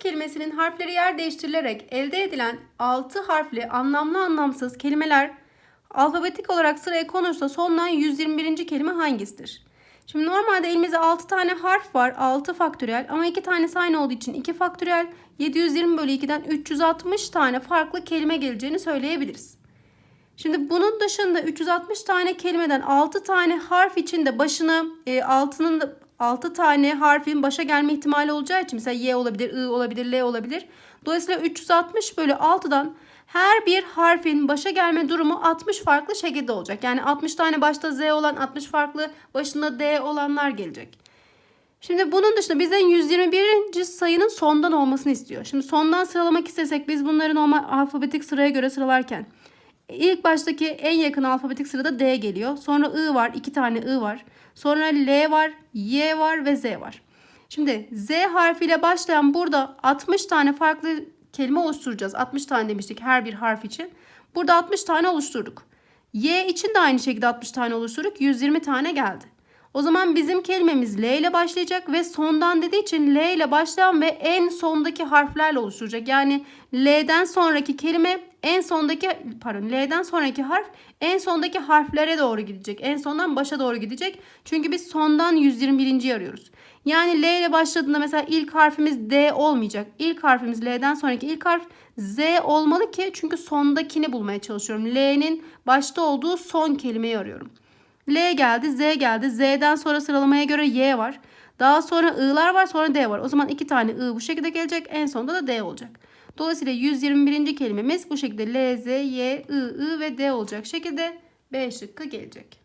kelimesinin harfleri yer değiştirilerek elde edilen 6 harfli anlamlı anlamsız kelimeler alfabetik olarak sıraya konursa sondan 121. kelime hangisidir? Şimdi normalde elimizde 6 tane harf var. 6 faktöriyel ama 2 tanesi aynı olduğu için 2 faktöriyel 720 bölü 2'den 360 tane farklı kelime geleceğini söyleyebiliriz. Şimdi bunun dışında 360 tane kelimeden 6 tane harf içinde başına e, 6'nın da 6 tane harfin başa gelme ihtimali olacağı için mesela Y olabilir, I olabilir, L olabilir. Dolayısıyla 360 bölü 6'dan her bir harfin başa gelme durumu 60 farklı şekilde olacak. Yani 60 tane başta Z olan 60 farklı başında D olanlar gelecek. Şimdi bunun dışında bizden 121. sayının sondan olmasını istiyor. Şimdi sondan sıralamak istesek biz bunları normal alfabetik sıraya göre sıralarken ilk baştaki en yakın alfabetik sırada D geliyor. Sonra I var. iki tane I var. Sonra L var, Y var ve Z var. Şimdi Z harfiyle başlayan burada 60 tane farklı kelime oluşturacağız. 60 tane demiştik her bir harf için. Burada 60 tane oluşturduk. Y için de aynı şekilde 60 tane oluşturduk. 120 tane geldi. O zaman bizim kelimemiz L ile başlayacak ve sondan dediği için L ile başlayan ve en sondaki harflerle oluşturacak. Yani L'den sonraki kelime en sondaki pardon L'den sonraki harf en sondaki harflere doğru gidecek. En sondan başa doğru gidecek. Çünkü biz sondan 121. arıyoruz. Yani L ile başladığında mesela ilk harfimiz D olmayacak. İlk harfimiz L'den sonraki ilk harf Z olmalı ki çünkü sondakini bulmaya çalışıyorum. L'nin başta olduğu son kelimeyi arıyorum. L geldi, Z geldi. Z'den sonra sıralamaya göre Y var. Daha sonra I'lar var, sonra D var. O zaman iki tane I bu şekilde gelecek. En sonunda da D olacak. Dolayısıyla 121. kelimemiz bu şekilde L, Z, Y, I, I ve D olacak şekilde B şıkkı gelecek.